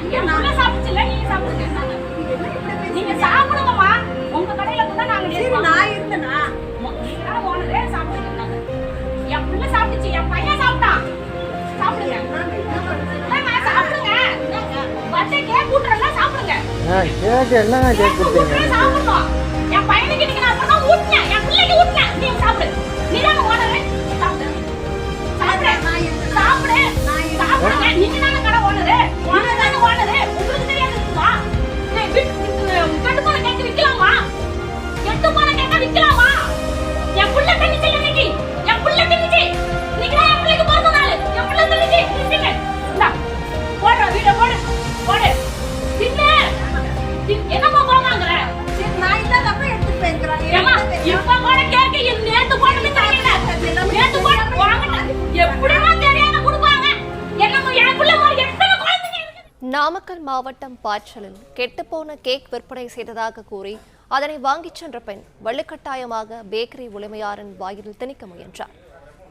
நீங்க சாப்பிடுங்க. சாப்பிடுங்கம்மா. உங்க கடையில கூட நாங்க நான் இருந்தேனா ஓனரு, சாப்பிடுங்க நாங்க. என் புள்ள சாப்பிட்டுச்சு, என் பையன் சாப்பிட்டான். சாப்பிடுங்க. சாப்பிடுங்க. birthday cake ஊட்டுறேன்ல, சாப்பிடுங்க. கேக்கு என்னங்க கேக் கொடுத்தீங்க சாப்பிடணும். என் பையனுக்கு சரி நான் இப்ப கூட கேக்கு நேத்து. நேத்து தெரியாம எத்தனை குழந்தைங்க? நாமக்கல் மாவட்டம் பாய்ச்சலில் கெட்டுப்போன கேக் விற்பனை செய்ததாக கூறி அதனை வாங்கிச் சென்ற பெண் வலுக்கட்டாயமாக பேக்கரி உரிமையாளரின் வாயில் திணிக்க முயன்றார்.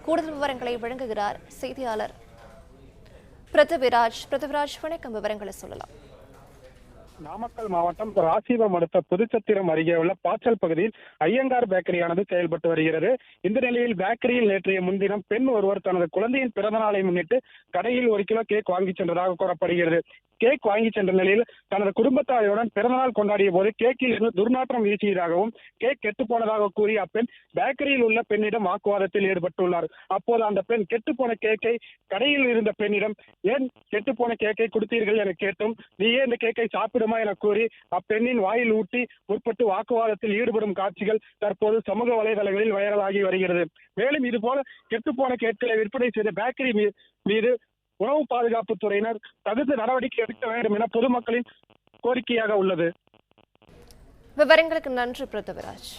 கூடுதல் விவரங்களை வழங்குகிறார் செய்தியாளர். பிருத்திவிராஜ் பிருத்திவிராஜ் வணக்கம். விவரங்களை சொல்லலாம். நாமக்கல் மாவட்டம் ராசிபுரம் அடுத்த புதுச்சத்திரம் அருகே உள்ள பாச்சல் பகுதியில் ஐயங்கார் பேக்கரியானது செயல்பட்டு வருகிறது. இந்த நிலையில் பேக்கரியில் நேற்றைய முன்தினம் பெண் ஒருவர் தனது குழந்தையின் பிறந்த நாளை முன்னிட்டு கடையில் ஒரு கிலோ கேக் வாங்கி சென்றதாக கூறப்படுகிறது. கேக் வாங்கி சென்ற நிலையில் தனது குடும்பத்தாரையுடன் பிறந்தநாள் கொண்டாடிய போது கேக்கில் இருந்து துர்நாற்றம் வீசியதாகவும் கேக் கெட்டு போனதாக கூறி அப்பெண் பேக்கரியில் உள்ள பெண்ணிடம் வாக்குவாதத்தில் ஈடுபட்டுள்ளார். அப்போது அந்த பெண் கெட்டுப்போன கேக்கை கடையில் இருந்த பெண்ணிடம் ஏன் கெட்டுப்போன கேக்கை கொடுத்தீர்கள்? என கேட்டும் நீ ஏன் இந்த கேக்கை சாப்பிடுமா என கூறி அப்பெண்ணின் வாயில் ஊட்டி முற்பட்டு வாக்குவாதத்தில் ஈடுபடும் காட்சிகள் தற்போது சமூக வலைதளங்களில் வைரலாகி வருகிறது. மேலும் இதுபோல கெட்டுப்போன கேட்களை விற்பனை செய்த பேக்கரி மீது உணவு பாதுகாப்பு துறையினர் தகுந்த நடவடிக்கை எடுக்க வேண்டும் என பொதுமக்களின் கோரிக்கையாக உள்ளது. விவரங்களுக்கு நன்றி பிரதவராஜ்.